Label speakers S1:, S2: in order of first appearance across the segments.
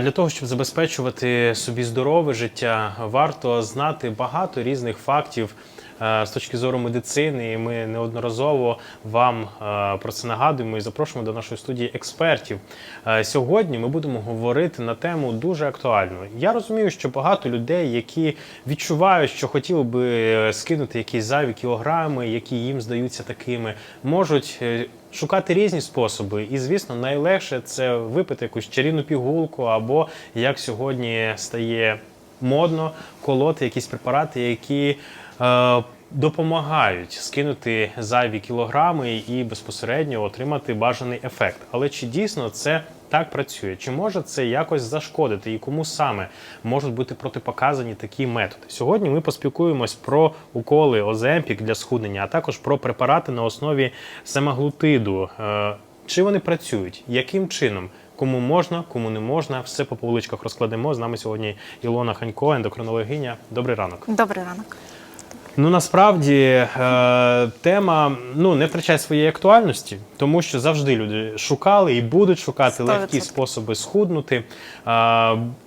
S1: Для того, щоб забезпечувати собі здорове життя, варто знати багато різних фактів е, з точки зору медицини. І ми неодноразово вам е, про це нагадуємо і запрошуємо до нашої студії експертів. Е, Сьогодні ми будемо говорити на тему дуже актуальну. Я розумію, що багато людей, які відчувають, що хотіли би скинути якісь зайві кілограми, які їм здаються такими, можуть. Шукати різні способи, і звісно, найлегше це випити якусь чарівну пігулку, або як сьогодні стає модно, колоти якісь препарати, які е, допомагають скинути зайві кілограми і безпосередньо отримати бажаний ефект. Але чи дійсно це так працює? Чи може це якось зашкодити і кому саме можуть бути протипоказані такі методи? Сьогодні ми поспілкуємось про уколи Оземпік для схуднення, а також про препарати на основі семаглутиду. Чи вони працюють? Яким чином? Кому можна, кому не можна, все по поличках розкладемо. З нами сьогодні Ілона Ханько, ендокринологиня. Добрий ранок.
S2: Добрий ранок.
S1: Ну насправді е, тема ну не втрачає своєї актуальності, тому що завжди люди шукали і будуть шукати
S2: Сто
S1: легкі способи схуднути.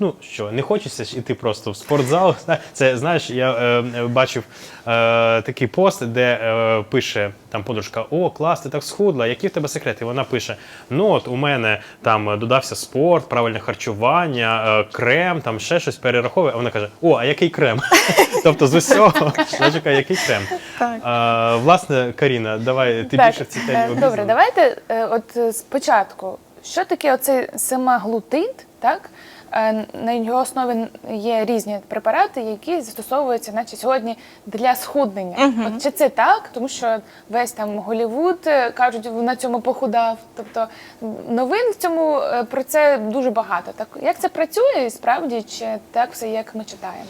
S1: Ну що, не хочеться ж іти просто в спортзал. Це знаєш, я е, бачив е, такий пост, де пише там подружка: О, клас, ти так схудла. Які в тебе секрети? Вона пише: Ну от у мене там додався спорт, правильне харчування, крем, там ще щось перераховує. А вона каже: О, а який крем? тобто з усього чекає, який крем.
S2: Так.
S1: А, власне, Каріна, давай ти більше в цій темі
S3: е,
S1: обізнана.
S3: Добре, давайте е, от е, спочатку, що таке оцей семаглутид, так? Е, На його основі є різні препарати, які застосовуються, наче сьогодні для схуднення. От чи це так? Тому що весь там Голівуд е, кажуть, на цьому похудав. Тобто новин в цьому е, про це дуже багато. Так як це працює і справді, чи так все як ми читаємо?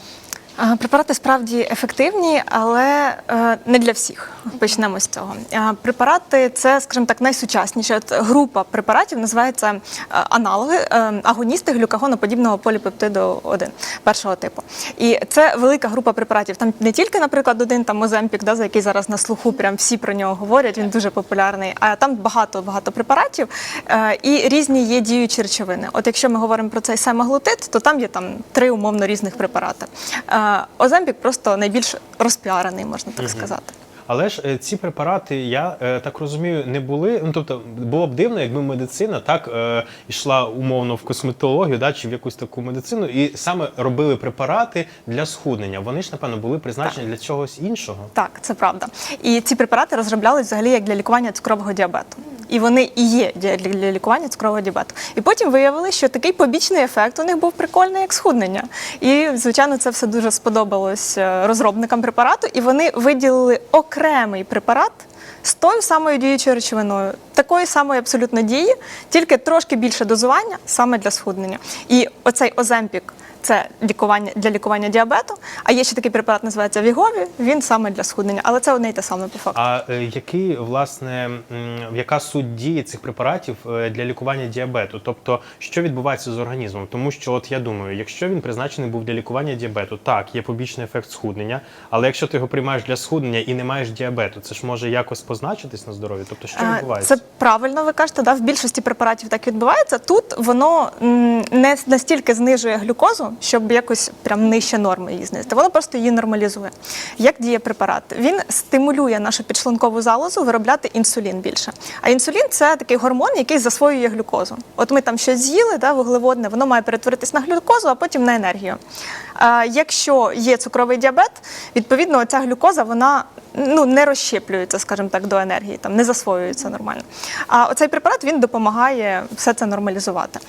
S2: Препарати справді ефективні, але е, не для всіх. Почнемо з цього. Препарати це, скажімо так, найсучасніша група препаратів називається е, аналоги, е, агоністи глюкагоноподібного поліпептиду 1 першого типу. І це велика група препаратів. Там не тільки, наприклад, один там Оземпік, да, за який зараз на слуху прям всі про нього говорять. Він дуже популярний. А там багато багато препаратів і різні є діючі речовини. От якщо ми говоримо про цей семаглутид, то там є там три умовно різних препарати. Оземпік просто найбільш розпіарений, можна так сказати.
S1: Але ж е, ці препарати, я е, так розумію, не були. Ну тобто, було б дивно, якби медицина так е, йшла умовно в косметологію, да, чи в якусь таку медицину, і саме робили препарати для схуднення. Вони ж, напевно, були призначені для чогось іншого.
S2: Так, це правда. І ці препарати розроблялись взагалі як для лікування цукрового діабету. І вони і є для, лікування цукрового діабету. І потім виявили, що такий побічний ефект у них був прикольний, як схуднення. І, звичайно, це все дуже сподобалось розробникам препарату, і вони виділили окремий препарат. З тою самою діючою речовиною, такої самої абсолютно дії, тільки трошки більше дозування саме для схуднення. І оцей Оземпік це лікування для лікування діабету. А є ще такий препарат, називається Вігові. Він саме для схуднення, але це одне й те саме по факту.
S1: А е, який власне яка суть дії цих препаратів е, для лікування діабету? Тобто, що відбувається з організмом? Тому що, от я думаю, якщо він призначений був для лікування діабету, так є побічний ефект схуднення, але якщо ти його приймаєш для схуднення і не маєш діабету, це ж може якось позначитись на здоров'ї? Тобто, що
S2: Е,
S1: відбувається?
S2: Це правильно, ви кажете, да, в більшості препаратів так відбувається. Тут воно не настільки знижує глюкозу, щоб якось прям нижче норми її знизити. Воно просто її нормалізує. Як діє препарат? Він стимулює нашу підшлункову залозу виробляти інсулін більше. А інсулін це такий гормон, який засвоює глюкозу. От ми там щось з'їли, да, вуглеводне, воно має перетворитись на глюкозу, а потім на енергію. А якщо є цукровий діабет, відповідно ця глюкоза вона ну не розщеплюється, скажімо так, до енергії, там не засвоюється нормально. А оцей препарат він допомагає все це нормалізувати.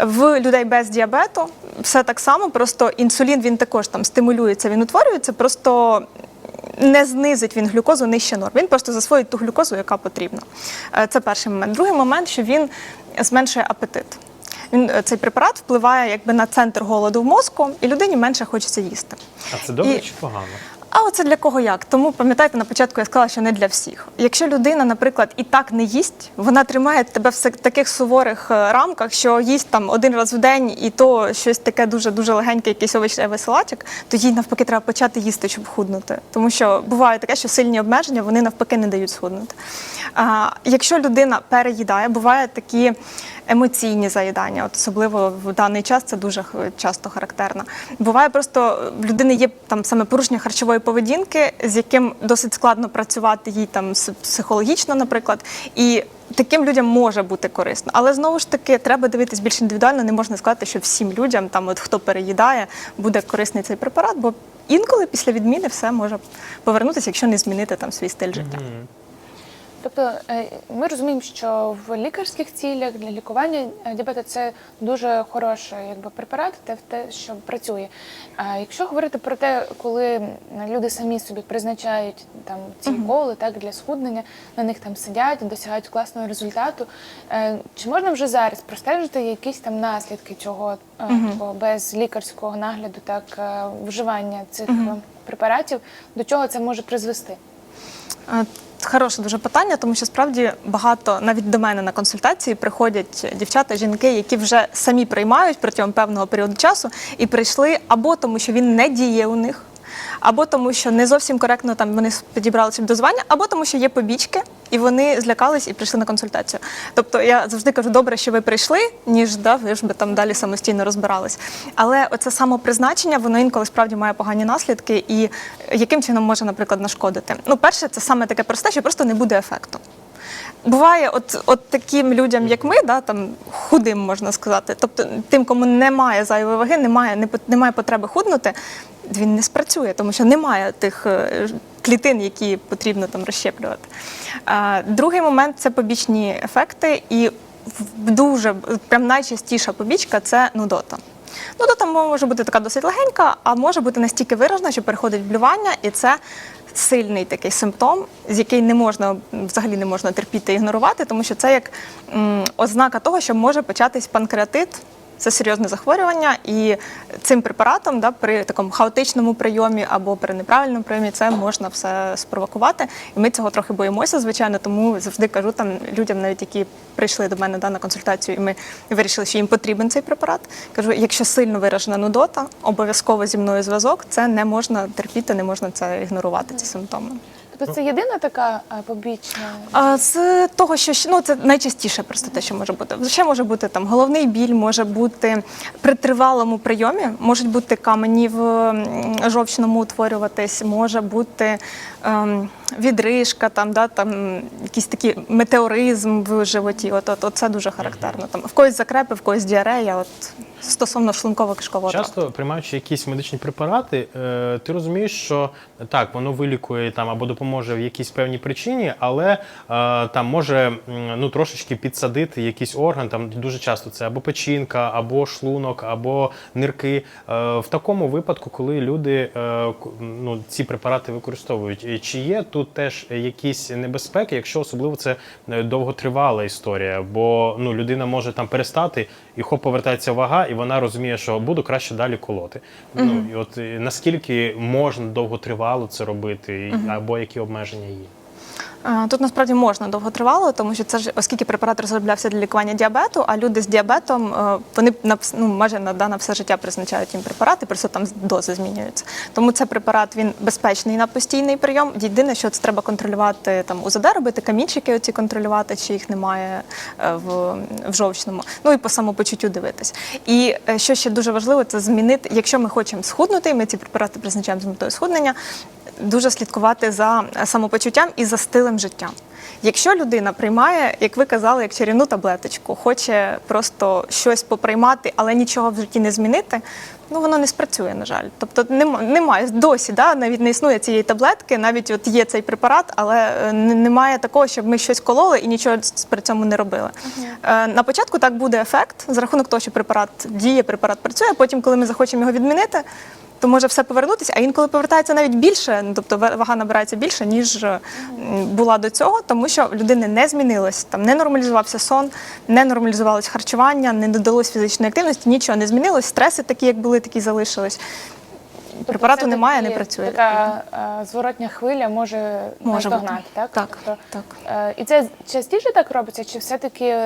S2: В людей без діабету все так само, просто інсулін він також там стимулюється, він утворюється, просто. Не знизить він глюкозу нижче норм. Він просто засвоїть ту глюкозу, яка потрібна. Е, Це перший момент. Другий момент, що він зменшує апетит. Він е, цей препарат впливає якби на центр голоду в мозку, і людині менше хочеться їсти.
S1: А це добре
S2: і-
S1: чи погано?
S2: А оце для кого як? Тому пам'ятаєте, на початку я сказала, що не для всіх. Якщо людина, наприклад, і так не їсть, вона тримає тебе в таких суворих е, рамках, що їсть там один раз в день, і то щось таке дуже дуже легеньке, якийсь овочевий салатик, то їй навпаки треба почати їсти, щоб худнути. Тому що буває таке, що сильні обмеження вони навпаки не дають схуднути. А, якщо людина переїдає, бувають такі емоційні заїдання. От особливо в даний час це дуже часто характерно. Буває просто в людини є там саме порушення харчової поведінки, з яким досить складно працювати їй там психологічно, наприклад. І таким людям може бути корисно. Але знову ж таки треба дивитись більш індивідуально. Не можна сказати, що всім людям, там от хто переїдає, буде корисний цей препарат, бо інколи після відміни все може повернутися, якщо не змінити там свій стиль життя.
S3: Тобто е, ми розуміємо, що в лікарських цілях для лікування е, діабету це дуже хороший якби, препарат, те, те, що працює. А якщо говорити про те, коли люди самі собі призначають там ці коли так, для схуднення, на них там сидять, досягають класного результату, е, чи можна вже зараз простежити якісь там наслідки цього такого без лікарського нагляду, так вживання цих препаратів, до чого це може призвести?
S2: Хороше дуже питання, тому що справді багато навіть до мене на консультації приходять дівчата, жінки, які вже самі приймають протягом певного періоду часу і прийшли або тому, що він не діє у них, або тому, що не зовсім коректно там вони підібрали собі дозвання, або тому, що є побічки, і вони злякались і прийшли на консультацію. Тобто я завжди кажу, добре, що ви прийшли, ніж да, ви ж би там далі самостійно розбирались. Але оце самопризначення, воно інколи справді має погані наслідки, і яким чином може, наприклад, нашкодити. Ну, перше, це саме таке просте, що просто не буде ефекту. Буває, от, от таким людям, як ми, да, там худим можна сказати, тобто тим, кому немає зайвої ваги, немає, не, немає потреби худнути, він не спрацює, тому що немає тих е, клітин, які потрібно там розщеплювати. А, другий момент це побічні ефекти, і дуже прям найчастіша побічка це нудота. Нудота може бути така досить легенька, а може бути настільки виражена, що переходить в блювання, і це сильний такий симптом, з який не можна взагалі не можна терпіти ігнорувати, тому що це як ознака того, що може початись панкреатит. Це серйозне захворювання, і цим препаратом, да, при такому хаотичному прийомі або при неправильному прийомі, це можна все спровокувати. І ми цього трохи боїмося, звичайно, тому завжди кажу там людям, навіть які прийшли до мене да, на консультацію, і ми вирішили, що їм потрібен цей препарат. Кажу, якщо сильно виражена нудота, обов'язково зі мною зв'язок, це не можна терпіти, не можна це ігнорувати, ці симптоми.
S3: Тобто це єдина така е, побічна
S2: А з того, що ну це найчастіше просто те, що може бути. Ще може бути там головний біль, може бути при тривалому прийомі, можуть бути камені в жовчному утворюватись, може бути ем, відрижка, там, да, там якийсь такий метеоризм в животі. От, от, от це дуже характерно. Там в когось закрепи, в когось діарея. От стосовно шлунково-кишкового тракту.
S1: Приймаючи якісь медичні препарати, е, ти розумієш, що так, воно вилікує там або допоможе в якійсь певній причині, але е, там може ну трошечки підсадити якийсь орган. Там дуже часто це або печінка, або шлунок, або нирки. Е, в такому випадку, коли люди е, ну, ці препарати використовують, чи є тут теж якісь небезпеки, якщо особливо це е, довготривала історія, бо ну людина може там перестати і хоп повертається вага, і вона розуміє, що буду краще далі колоти. Ну і от наскільки можна довготривало це робити, угу. або які обмеження є?
S2: Е, Тут насправді можна довготривало, тому що це ж оскільки препарат розроблявся для лікування діабету, а люди з діабетом е, вони ну, майже на, да, на все життя призначають їм препарати, просто там дози змінюються. Тому цей препарат він безпечний на постійний прийом. Єдине, що це треба контролювати там УЗД, робити камінчики, оці контролювати, чи їх немає е, в, в жовчному. Ну і по самопочуттю дивитись. І що ще дуже важливо, це змінити, якщо ми хочемо схуднути, ми ці препарати призначаємо з метою схуднення дуже слідкувати за самопочуттям і за стилем життя. Якщо людина приймає, як ви казали, як чарівну таблеточку, хоче просто щось поприймати, але нічого в житті не змінити, ну воно не спрацює, на жаль. Тобто нема- немає досі, да, навіть не існує цієї таблетки, навіть от є цей препарат, але е, немає такого, щоб ми щось кололи і нічого при цьому не робили. Е, На початку так буде ефект за рахунок того, що препарат діє, препарат працює. Потім, коли ми захочемо його відмінити, то може все повернутися, а інколи повертається навіть більше, ну, тобто вага набирається більше, ніж е, була до цього, тому що в людини не змінилось, там не нормалізувався сон, не нормалізувалось харчування, не додалось фізичної активності, нічого не змінилось, стреси такі, як були, такі залишились. препарату
S3: Тобто це
S2: немає, не працює.
S3: Така е, зворотня хвиля може,
S2: Може
S3: наздогнати, так?
S2: Так,
S3: Тобто,
S2: так.
S3: е, і це частіше так робиться, чи все-таки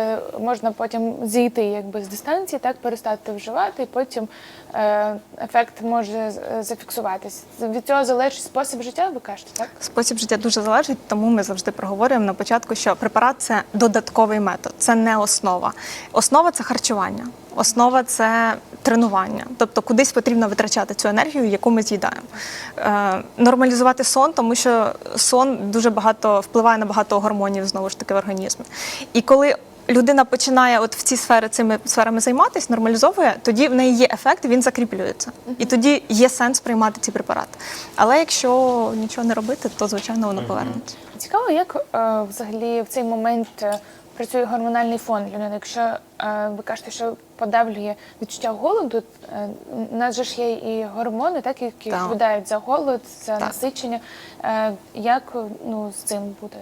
S3: можна потім зійти якби з дистанції, так перестати вживати, і потім ефект може з- зафіксуватись. Від цього залежить спосіб життя, ви кажете, так?
S2: Спосіб життя дуже залежить, тому ми завжди проговорюємо на початку, що препарат це додатковий метод, це не основа. Основа це харчування, основа це тренування. Тобто кудись потрібно витрачати цю енергію, яку ми з'їдаємо. Е, нормалізувати сон, тому що сон дуже багато впливає на багато гормонів знову ж таки в організмі. І коли людина починає от в ці сфери цими сферами займатися, нормалізовує, тоді в неї є ефект, він закріплюється. І тоді є сенс приймати ці препарати. Але якщо нічого не робити, то звичайно воно повернеться.
S3: Цікаво, як е, взагалі в цей момент е, працює гормональний фон людини. Якщо е, ви кажете, що подавлює відчуття голоду, е, у нас же ж є і гормони, так, які
S2: Так.
S3: відповідають за голод, за
S2: Так.
S3: насичення. Е, як ну, з цим буде?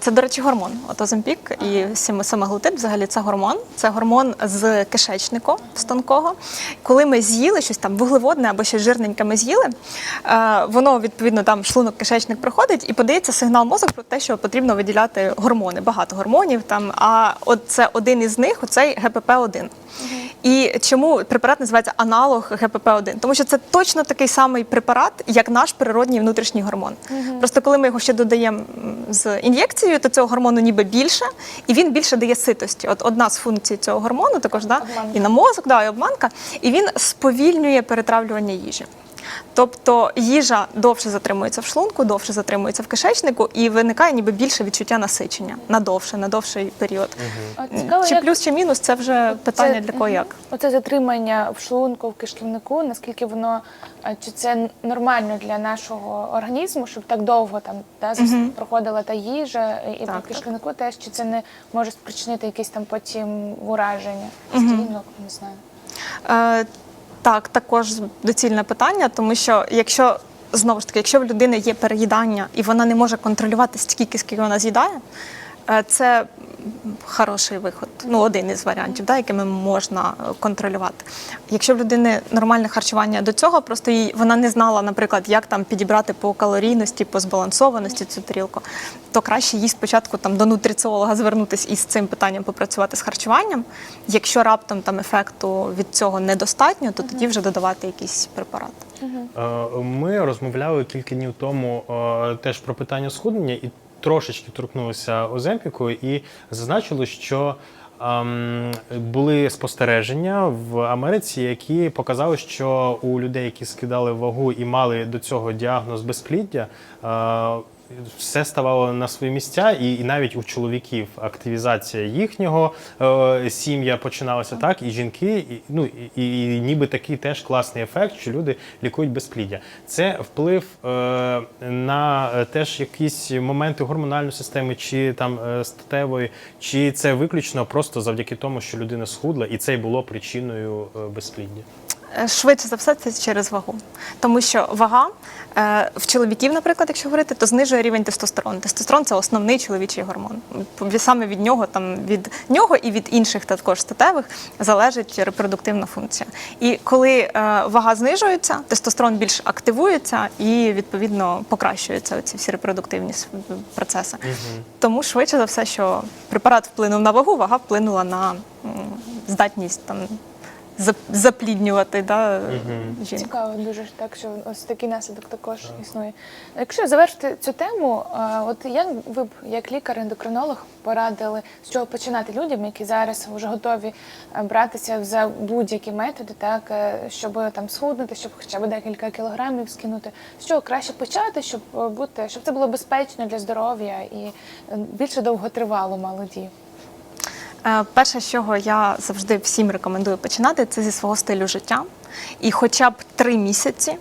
S2: Це, до речі, гормон. От Оземпік і семаглутид взагалі це гормон. Це гормон з кишечнику станкового. Коли ми з'їли щось там вуглеводне або щось жирненьке ми з'їли, воно відповідно там шлунок кишечник проходить і подається сигнал мозок про те, що потрібно виділяти гормони, багато гормонів там. А от це один із них, оцей ГПП-1. І чому препарат називається аналог ГПП-1? Тому що це точно такий самий препарат, як наш природній внутрішній гормон. Просто коли ми його ще додаємо з ін'єкцією, то цього гормону ніби більше, і він більше дає ситості. От одна з функцій цього гормону також да,
S3: Обманка.
S2: і на мозок, да, і обманка, і він сповільнює перетравлювання їжі. Тобто їжа довше затримується в шлунку, довше затримується в кишечнику, і виникає ніби більше відчуття насичення на довше, на довший період.
S3: Цікаво,
S2: Чи
S3: як
S2: плюс, чи мінус, це вже питання
S3: це-
S2: для кого
S3: мгм.
S2: як.
S3: Оце затримання в шлунку, в кишківнику, наскільки воно е, чи це нормально для нашого організму, щоб так довго там да, зас- проходила та їжа, і
S2: Так,
S3: в
S2: так.
S3: кишківнику теж чи це не може спричинити якісь там потім ураження, стінок, не знаю.
S2: Е, так, також доцільне питання, тому що якщо знову ж таки, якщо в людини є переїдання і вона не може контролювати стільки, скільки вона з'їдає, е, це хороший виход. Ну, один із варіантів, да, якими можна е, контролювати. Якщо в людини нормальне харчування до цього, просто їй вона не знала, наприклад, як там підібрати по калорійності, по збалансованості цю тарілку, то краще їй спочатку там до нутриціолога звернутися і з цим питанням попрацювати з харчуванням. Якщо раптом там ефекту від цього недостатньо, то тоді вже додавати якісь препарати.
S1: Е, Ми розмовляли кілька днів тому е, теж про питання схуднення і трошечки торкнулися Оземпіку і зазначили, що ем, були спостереження в Америці, які показали, що у людей, які скидали вагу і мали до цього діагноз безпліддя, е, все ставало на свої місця, і, і навіть у чоловіків активізація їхнього е, сім'я починалася так, і жінки, і, ну і, і, і ніби такий теж класний ефект, що люди лікують безпліддя. Це вплив е, на е, теж якісь моменти гормональної системи, чи там е, статевої, чи це виключно просто завдяки тому, що людина схудла, і це й було причиною е, безпліддя.
S2: Е, Швидше за все, це через вагу. Тому що вага е, в чоловіків, наприклад, якщо говорити, то знижує рівень тестостерону. Тестостерон це основний чоловічий гормон. Саме від нього, там від нього і від інших також статевих залежить репродуктивна функція. І коли е, вага знижується, тестостерон більш активується і відповідно покращуються ці всі репродуктивні процеси. Тому швидше за все, що препарат вплинув на вагу, вага вплинула на здатність там запліднювати да, жінку.
S3: Цікаво, дуже ж так, що ось такий наслідок також існує. Якщо завершити цю тему, от як ви б як лікар-ендокринолог порадили з чого починати людям, які зараз вже готові е, братися за будь-які методи, так е, щоб там схуднути, щоб хоча б декілька кілограмів скинути. З чого краще почати, щоб е, бути, щоб це було безпечно для здоров'я і більше довготривало мало?
S2: Е, Перше, з чого я завжди всім рекомендую починати, це зі свого стилю життя. І хоча б три місяці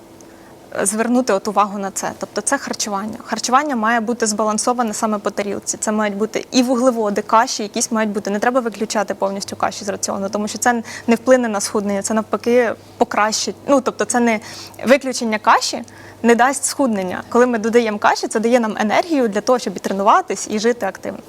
S2: звернути от увагу на це. Тобто це харчування. Харчування має бути збалансоване саме по тарілці. Це мають бути і вуглеводи, каші, якісь мають бути. Не треба виключати повністю каші з раціону, тому що це не вплине на схуднення, це навпаки покращить. Ну тобто, це не виключення каші. Не дасть схуднення. Коли ми додаємо каші, це дає нам енергію для того, щоб і тренуватись і жити активно.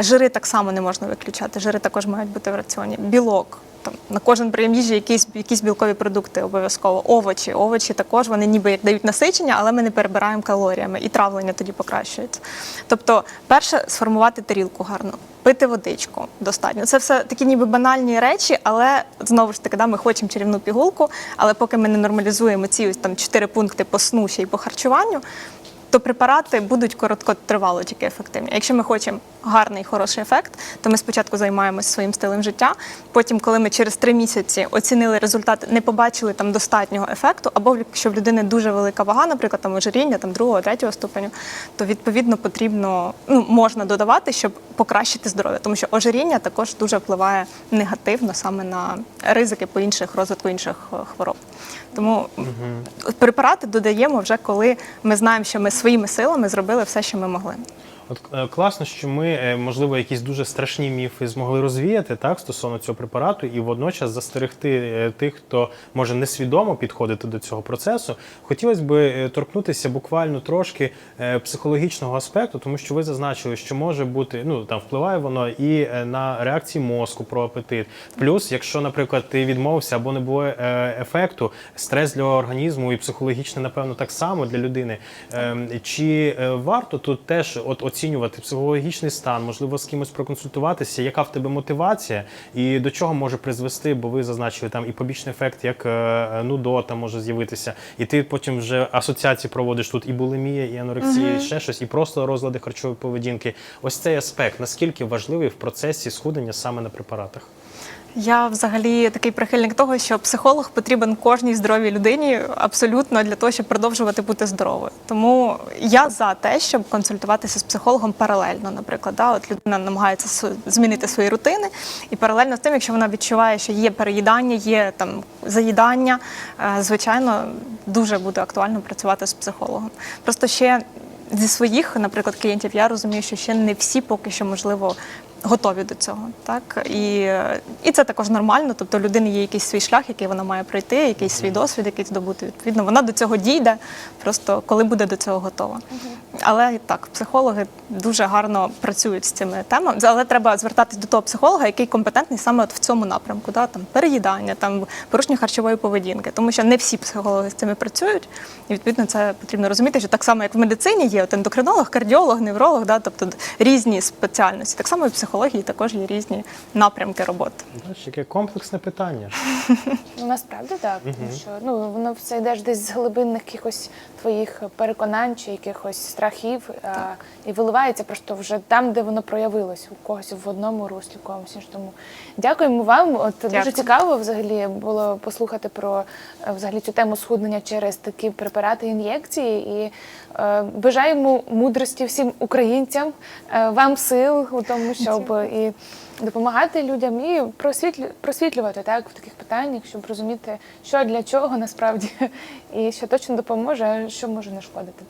S2: Жири так само не можна виключати. Жири також мають бути в раціоні. Білок там на кожен прийом їжі якісь, якісь білкові продукти обов'язково. Овочі. Овочі також вони ніби як дають насичення, але ми не перебираємо калоріями, і травлення тоді покращується. Тобто, перше, сформувати тарілку гарно, пити водичку достатньо. Це все такі ніби банальні речі, але знову ж таки, да, ми хочемо чарівну пігулку, але поки ми не нормалізуємо ці ось там чотири пункти по сну ще й по харчуванню. То препарати будуть короткотривало тільки ефективні. Якщо ми хочемо гарний хороший ефект, то ми спочатку займаємося своїм стилем життя. Потім, коли ми через три місяці оцінили результат, не побачили там достатнього ефекту, або якщо в людини дуже велика вага, наприклад, там ожиріння там другого, третього ступеню, то відповідно потрібно ну можна додавати, щоб покращити здоров'я, тому що ожиріння також дуже впливає негативно саме на ризики по інших розвитку інших е, хвороб. Тому препарати додаємо вже коли ми знаємо, що ми своїми силами зробили все, що ми могли.
S1: От е, класно, що ми, е, можливо, якісь дуже страшні міфи змогли розвіяти так стосовно цього препарату, і водночас застерегти е, тих, хто може несвідомо підходити до цього процесу. Хотілося б торкнутися буквально трошки психологічного аспекту, тому що ви зазначили, що може бути ну там впливає воно і на реакції мозку про апетит. Плюс, якщо, наприклад, ти відмовився або не було ефекту, стрес для організму і психологічне, напевно, так само для людини. Ем, Чи варто тут теж от оцінювати психологічний стан, можливо, з кимось проконсультуватися, яка в тебе мотивація і до чого може призвести, бо ви зазначили там і побічний ефект, як е, нудота може з'явитися, і ти потім вже асоціації проводиш тут і булимія, і анорексія, і ще щось, і просто розлади харчової поведінки. Ось цей аспект наскільки важливий в процесі схудення саме на препаратах.
S2: Я взагалі такий прихильник того, що психолог потрібен кожній здоровій людині абсолютно для того, щоб продовжувати бути здоровою. Тому я за те, щоб консультуватися з психологом паралельно, наприклад, да, от людина намагається змінити свої рутини, і паралельно з тим, якщо вона відчуває, що є переїдання, є там заїдання, е, звичайно, дуже буде актуально працювати з психологом. Просто ще зі своїх, наприклад, клієнтів, я розумію, що ще не всі поки що можливо. Готові до цього, так і, і це також нормально. Тобто, у людини є якийсь свій шлях, який вона має пройти, якийсь свій досвід, якийсь здобути. Відповідно, вона до цього дійде, просто коли буде до цього готова. Але так, психологи дуже гарно працюють з цими темами, але треба звертатись до того психолога, який компетентний саме от в цьому напрямку, да, там переїдання, там порушення харчової поведінки, тому що не всі психологи з цими працюють, і відповідно це потрібно розуміти, що так само, як в медицині є от ендокринолог, кардіолог, невролог, да, тобто різні спеціальності. Так само і в психології також є різні напрямки роботи.
S1: Знаєш, яке комплексне питання.
S3: Ну, насправді так, тому що ну воно все йде ж десь з глибинних якихось твоїх переконань чи якихось страхів а, і виливається просто вже там, де воно проявилось, у когось в одному руслі, у когось іншому. Дякуємо вам. От дуже
S2: Дякую.
S3: цікаво взагалі було послухати про е, взагалі цю тему схуднення через такі препарати ін'єкції. І е, бажаємо мудрості всім українцям, е, вам сил у тому, щоб і допомагати людям і просвітлю, просвітлювати так в таких питаннях, щоб розуміти, що для чого насправді і що точно допоможе, а що може нашкодити.